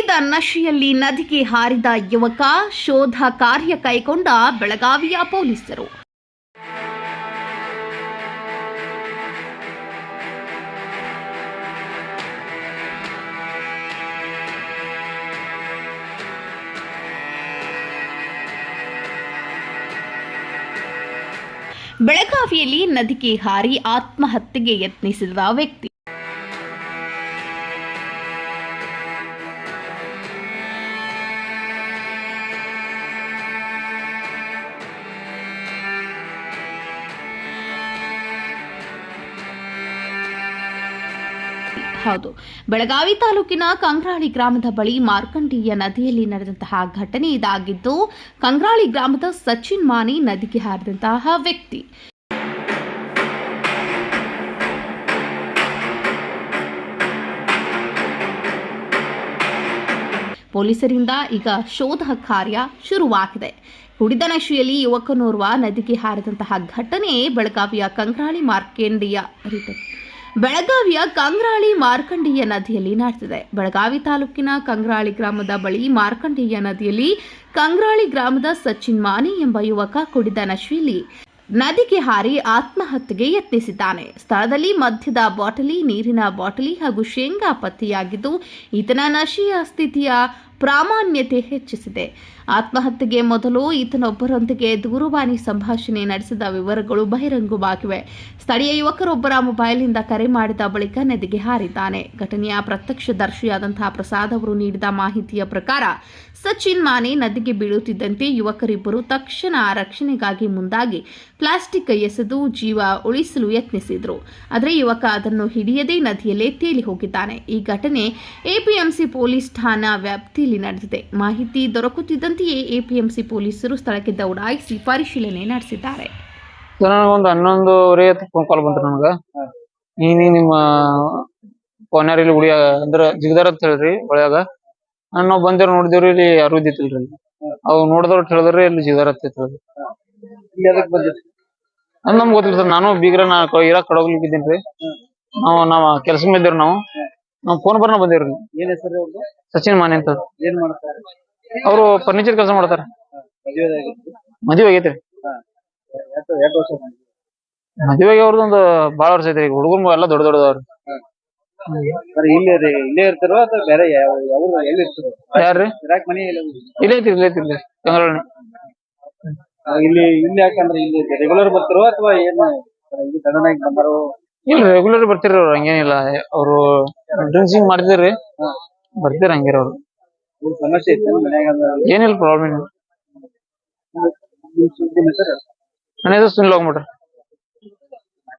ಕುಡಿದ ನಶೆಯಲ್ಲಿ ನದಿಗೆ ಹಾರಿದ ಯುವಕ ಶೋಧ ಕಾರ್ಯ ಕೈಗೊಂಡ ಬೆಳಗಾವಿಯ ಪೊಲೀಸರು. ಬೆಳಗಾವಿಯಲ್ಲಿ ನದಿಗೆ ಹಾರಿ ಆತ್ಮಹತ್ಯೆಗೆ ಯತ್ನಿಸಿದ ವ್ಯಕ್ತಿ. ಹೌದು. ಬೆಳಗಾವಿ ತಾಲೂಕಿನ ಕಂಗ್ರಾಳಿ ಗ್ರಾಮದ ಬಳಿ ಮಾರ್ಕಂಡೀಯ ನದಿಯಲ್ಲಿ ನಡೆದಂತಹ ಘಟನೆ ಇದಾಗಿದ್ದು, ಕಂಗ್ರಾಳಿ ಗ್ರಾಮದ ಸಚಿನ್ ಮಾನಿ ನದಿಗೆ ಹಾರಿದಂತಹ ವ್ಯಕ್ತಿ. ಪೊಲೀಸರಿಂದ ಈಗ ಶೋಧ ಕಾರ್ಯ ಶುರುವಾಗಿದೆ. ಕುಡಿದ ನಶೆಯಲ್ಲಿ ಯುವಕನೋರ್ವ ನದಿಗೆ ಹಾರಿದಂತಹ ಘಟನೆ ಬೆಳಗಾವಿಯ ಕಂಗ್ರಾಳಿ ಮಾರ್ಕೆಂಡಿಯ. ಬೆಳಗಾವಿಯ ಕಂಗ್ರಾಳಿ ಮಾರ್ಕಂಡೇಯ ನದಿಯಲ್ಲಿ ನಡೆದಿದೆ ಬೆಳಗಾವಿ ತಾಲೂಕಿನ ಕಂಗ್ರಾಳಿ ಗ್ರಾಮದ ಬಳಿ ಮಾರ್ಕಂಡೇಯ ನದಿಯಲ್ಲಿ ಕಂಗ್ರಾಳಿ ಗ್ರಾಮದ ಸಚಿನ್ ಮಾನಿ ಎಂಬ ಯುವಕ ಕುಡಿದ ನಶೆಯಲ್ಲಿ ನದಿಗೆ ಹಾರಿ ಆತ್ಮಹತ್ಯೆಗೆ ಯತ್ನಿಸಿದ್ದಾನೆ. ಸ್ಥಳದಲ್ಲಿ ಮದ್ಯದ ಬಾಟಲಿ, ನೀರಿನ ಬಾಟಲಿ ಹಾಗೂ ಶೇಂಗಾ ಪತ್ತೆಯಾಗಿದ್ದು, ಈತನ ನಶೆಯ ಸ್ಥಿತಿಯ ಪ್ರಾಮಾಣ್ಯತೆ ಹೆಚ್ಚಿಸಿದೆ. ಆತ್ಮಹತ್ಯೆಗೆ ಮೊದಲು ಈತನೊಬ್ಬರೊಂದಿಗೆ ದೂರವಾಣಿ ಸಂಭಾಷಣೆ ನಡೆಸಿದ ವಿವರಗಳು ಬಹಿರಂಗವಾಗಿವೆ. ಸ್ಥಳೀಯ ಯುವಕರೊಬ್ಬರ ಮೊಬೈಲ್ನಿಂದ ಕರೆ ಮಾಡಿದ ಬಳಿಕ ನದಿಗೆ ಹಾರಿದ್ದಾನೆ. ಘಟನೆಯ ಪ್ರತ್ಯಕ್ಷದರ್ಶಿಯಾದಂತಹ ಪ್ರಸಾದ್ ಅವರು ನೀಡಿದ ಮಾಹಿತಿಯ ಪ್ರಕಾರ, ಸಚಿನ್ ಮಾನೆ ನದಿಗೆ ಬೀಳುತ್ತಿದ್ದಂತೆ ಯುವಕರಿಬ್ಬರು ತಕ್ಷಣ ರಕ್ಷಣೆಗಾಗಿ ಮುಂದಾಗಿ ಪ್ಲಾಸ್ಟಿಕ್ ಎಸೆದು ಜೀವ ಉಳಿಸಲು ಯತ್ನಿಸಿದ್ರು. ಆದರೆ ಯುವಕ ಅದನ್ನು ಹಿಡಿಯದೇ ನದಿಯಲ್ಲೇ ತೇಲಿ ಹೋಗಿದ್ದಾನೆ ಈ ಘಟನೆ ಎಪಿಎಂಸಿ ಪೊಲೀಸ್ ಠಾಣಾ ವ್ಯಾಪ್ತಿಯಲ್ಲಿ ನಡೆದಿದೆ. ಮಾಹಿತಿ ದೊರಕುತ್ತಿದ್ದಂತೆಯೇ ಎಪಿಎಂಸಿ ಪೊಲೀಸರು ಸ್ಥಳಕ್ಕೆ ದೌಡಾಯಿಸಿ ಪರಿಶೀಲನೆ ನಡೆಸಿದ್ದಾರೆ. ಒಂದು ಹನ್ನೊಂದುವರೆ ಫೋನ್ ಕಾಲ್ ಬಂತು ನನಗ. ನೀನು ನಿಮ್ಮ ಕೊನೆಯಲ್ಲಿ ಇಲ್ಲಿ ಉಳಿಯ ಅಂದ್ರ ಜಿಗದಾರ ಅಂತ ಹೇಳ್ರಿ ಒಳಗ. ನಾನು ನಾವ್ ಬಂದೇವ್ ನೋಡಿದೇವ್ರಿ ಇಲ್ಲಿ ಯಾರು ಇದ್ದಿತ್ತಿಲ್ರಿ ಅವ್ ನೋಡಿದವ್ರು ಹೇಳಿದ್ರಿ ಇಲ್ಲಿ ಜಿಗದಾರ ಅಂತ ನಮ್ಗ್ ಗೊತ್ತಿಲ್ಲ ಸರ್ ನಾನು ಬೀಗ್ರ ನಾ ಇರಾಕ್ ಕಡೋಗ್ಲಿಕ್ಕಿದ್ದೀನ್ರಿ ನಾವು ನಾವ್ ಕೆಲ್ಸ ಇದ್ದೇವ್ರಿ ನಾವು. ನಾವ್ ಫೋನ್ ಬರ್ನ ಬಂದೇವ್ರಿ ಏನ್ ಹೆಸರು ಅವ್ರದ್ದು ಸಚಿನ್ ಮಾನೆ ಅಂತ. ಏನ್ ಮಾಡ್ತಾರೆ? ಅವ್ರು ಫರ್ನಿಚರ್ ಕೆಲಸ ಮಾಡ್ತಾರ. ಮದುವೆ ಆಗೈತ್ರಿ. ಎಷ್ಟು ವರ್ಷ ಮಾಡಿದ್ರು? ಮದ್ವೆ ಅವ್ರದ್ದು ಒಂದು ಬಾಳ ವರ್ಷ ಐತ್ರಿ. ಹುಡುಗರು ಎಲ್ಲ ದೊಡ್ಡ ದೊಡ್ಡದವ್ರಿ ಸರ್ ಇಲ್ಲಿ ರೀ ಇಲ್ಲೇ ಇರ್ತಾರೋ ಅಥವಾ ಬೇರೆ ಯಾವ ಯಾವ ಎಲ್ಲಿ ಇರ್ತಾರೋ? ಯಾರ್ರಿ? ಇರಾಕ್ ಮನೆ ಇಲ್ಲ ಇಲ್ಲೇ ಐತಿ ಇಲ್ಲೇ ಐತಿ ಇಲ್ಲೇ ಇಲ್ಲಿ ಇಲ್ಲಿ ಯಾಕಂದ್ರೆ ಇಲ್ಲಿ ರೆಗ್ಯುಲರ್ ಬರ್ತಾರೋ ಅಥವಾ ಏನು? ಇಲ್ಲಿ ಸಡನ್ ಆಗಿ ಬಂದಾರೋ? ಇಲ್ಲ ರೆಗ್ಯುಲರ್ ಬರ್ತಿರೋ ಹಂಗೇನಿಲ್ಲ. ಅವರು ಡ್ರಿಂಕ್ಸಿಂಗ್ ಮಾಡ್ತಿದ್ರಿ? ಬರ್ತೀರ ಹಂಗಿರೋರು ಸಮಸ್ಯೆ ಏನಿಲ್ಲ ಪ್ರಾಬ್ಲಮ್ ಇಲ್ಲ. ನನ್ನ ಹೆಸರು ಸುನಿಲ್ ಹೋಗ್ಬಿಟ್ರಿ.